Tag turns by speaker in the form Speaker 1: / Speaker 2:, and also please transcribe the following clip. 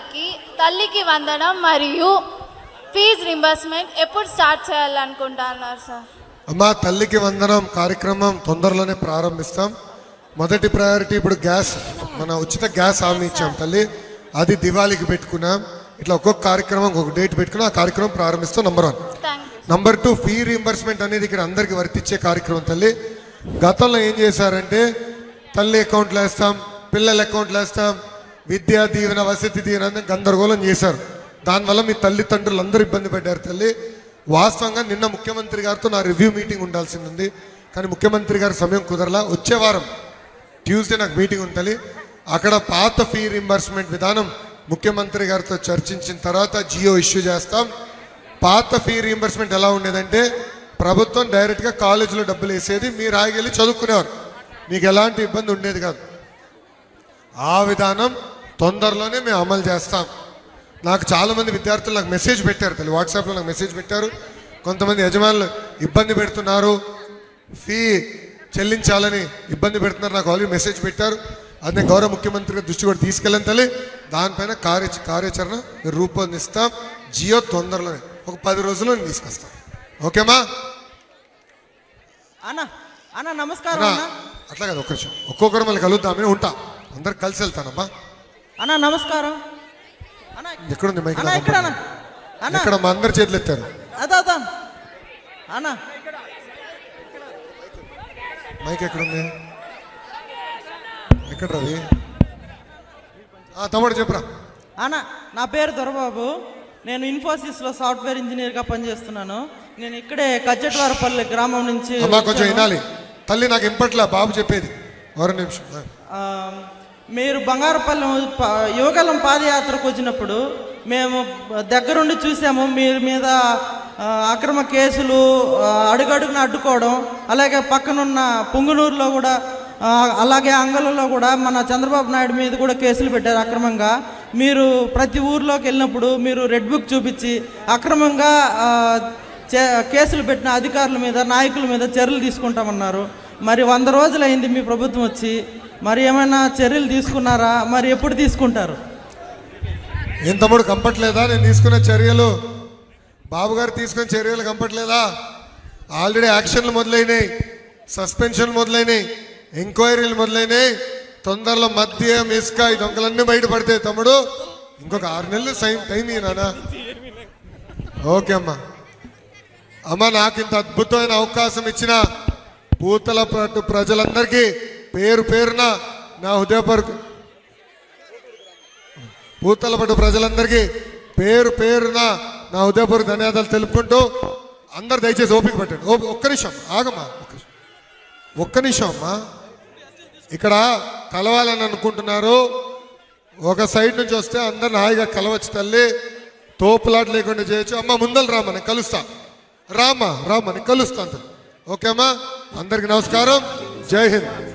Speaker 1: వాళ్ళకి తల్లికి వందనం మరియు ఫీజు రింబర్స్మెంట్ ఎప్పుడు స్టార్ట్ చేయాలనుకుంటున్నారు సార్?
Speaker 2: అమ్మా తల్లికి వందనం కార్యక్రమం తొందరలోనే ప్రారంభిస్తాం. మొదటి ప్రయారిటీ ఇప్పుడు గ్యాస్ మన ఉచిత గ్యాస్ హామీ ఇచ్చాం తల్లి. అది దివాళీకి పెట్టుకున్నాం. ఇట్లా ఒక్కొక్క కార్యక్రమం ఒక డేట్ పెట్టుకుని ఆ కార్యక్రమం ప్రారంభిస్తాం number one number two fee reimbursement అనేది ఇక్కడ అందరికి వర్తించే కార్యక్రమం తల్లి. గతంలో ఏం చేశారంటే తల్లి అకౌంట్లో వేస్తాం పిల్లల అకౌంట్లో వేస్తాం విద్యా దీవెన వసతి దీవెన గందరగోళం చేశారు. దానివల్ల మీ తల్లిదండ్రులు అందరూ ఇబ్బంది పడ్డారు తల్లి. వాస్తవంగా నిన్న ముఖ్యమంత్రి గారితో నా రివ్యూ మీటింగ్ ఉండాల్సింది. ఉంది కానీ ముఖ్యమంత్రి గారి సమయం కుదరలా. వచ్చే వారం ట్యూస్డే నాకు మీటింగ్ ఉంటుంది అక్కడ పాత ఫీ రింబర్స్మెంట్ విధానం ముఖ్యమంత్రి గారితో చర్చించిన తర్వాత జియో ఇష్యూ చేస్తాం. పాత ఫీ రీంబర్స్మెంట్ ఎలా ఉండేదంటే ప్రభుత్వం డైరెక్ట్గా కాలేజీలో డబ్బులు వేసేది మీరు ఆగివెళ్ళి చదువుకునేవారు. మీకు ఎలాంటి ఇబ్బంది ఉండేది కాదు. ఆ విధానం తొందరలోనే మేము అమలు చేస్తాం. నాకు చాలామంది విద్యార్థులు నాకు మెసేజ్ పెట్టారు తల్లి వాట్సాప్లో నాకు మెసేజ్ పెట్టారు. కొంతమంది యజమానులు ఇబ్బంది పెడుతున్నారు. ఫీ చెల్లించాలని ఇబ్బంది పెడుతున్నారు. నాకు ఆల్రెడీ మెసేజ్ పెట్టారు. అది నేను గౌరవ ముఖ్యమంత్రి దృష్టి కూడా తీసుకెళ్ళాను తల్లి. దానిపైన కార్య కార్యాచరణ రూపొందిస్తాం. జియో తొందరలోనే ఒక పది రోజుల్లో నేను తీసుకొస్తాం. ఓకేమా?
Speaker 3: అన్న అన్న నమస్కారం
Speaker 2: అట్లా కదా ఒక్క ఒక్కొక్కరు మళ్ళీ కలుద్దామని ఉంటా. అందరు కలిసి వెళ్తానమ్మా.
Speaker 3: అన్న నమస్కారం. అన్న
Speaker 2: ఎక్కడుంది మైక్?
Speaker 3: అన్న ఇక్కడ అన్న అన్న.
Speaker 2: ఎక్కడ మా అందరు చేతులు ఎత్తారు?
Speaker 3: అదా అదా. అన్న.
Speaker 2: మైక్ ఎక్కడుంది? ఎక్కడ రవి తమ్ముడు చెప్పరా.
Speaker 3: అన్న నా పేరు దొరబాబు. నేను ఇన్ఫోసిస్లో సాఫ్ట్వేర్ ఇంజనీర్గా పనిచేస్తున్నాను. నేను ఇక్కడే కచ్చటివారపల్లి గ్రామం నుంచి
Speaker 2: కొంచెం. వినాలి. తల్లి నాకు ఇంపట్లా బాబు చెప్పేది. ఒక నిమిషం
Speaker 3: మీరు బంగారపల్లెం ప- పాదయాత్రకు వచ్చినప్పుడు మేము దగ్గరుండి చూసాము మీరు మీద అక్రమ కేసులు అడుగడుగున అడ్డుకోవడం అలాగే పక్కనున్న పొంగునూరులో కూడా అలాగే అంగళంలో కూడా మన చంద్రబాబు నాయుడు మీద కూడా కేసులు పెట్టారు అక్రమంగా. మీరు ప్రతి ఊర్లోకి వెళ్ళినప్పుడు మీరు రెడ్ బుక్ చూపించి అక్రమంగా చే- కేసులు పెట్టిన అధికారుల మీద నాయకుల మీద చర్యలు తీసుకుంటామన్నారు. మరి వంద రోజులైంది మీ ప్రభుత్వం వచ్చి మరి ఏమైనా చర్యలు తీసుకున్నారా? మరి ఎప్పుడు తీసుకుంటారు?
Speaker 2: ఏం తమ్ముడు కంపట్లేదా? నేను తీసుకున్న చర్యలు? బాబు గారు తీసుకున్న చర్యలు కంపట్లేదా? ఆల్రెడీ యాక్షన్లు మొదలైనాయి. సస్పెన్షన్లు మొదలైనాయి. ఎంక్వైరీలు మొదలైనాయి. తొందరలో మద్యం ఇసుక ఈ దొంగలన్నీ బయటపడతాయి తమ్ముడు ఇంకొక ఆరు నెలలు సైన్ టైం ఇయ్యనా ఓకే అమ్మా. అమ్మ నాకు ఇంత అద్భుతమైన అవకాశం ఇచ్చిన పూతల పట్టు ప్రజలందరికీ పేరు పేరున నా హృదయపూర్వక పూతల పట్టు ప్రజలందరికీ పేరు పేరున నా హృదయపూర్వక ధన్యవాదాలు తెలుపుకుంటూ అందరు దయచేసి ఓపిక పట్టండి. ఓ ఒక్క నిమిషం ఆగమ్మా ఒక్క నిమిషం. ఒక్క నిమిషం అమ్మా. ఇక్కడ కలవాలని అనుకుంటున్నారు. ఒక సైడ్ నుంచి వస్తే అందరిని హాయిగా కలవచ్చు తల్లి. తోపులాట లేకుండా చేయొచ్చు. అమ్మ ముందలు రామ్మని కలుస్తా. రామ్మా రామ్మని కలుస్తాను ఓకే అమ్మా అందరికి నమస్కారం. జై హింద్.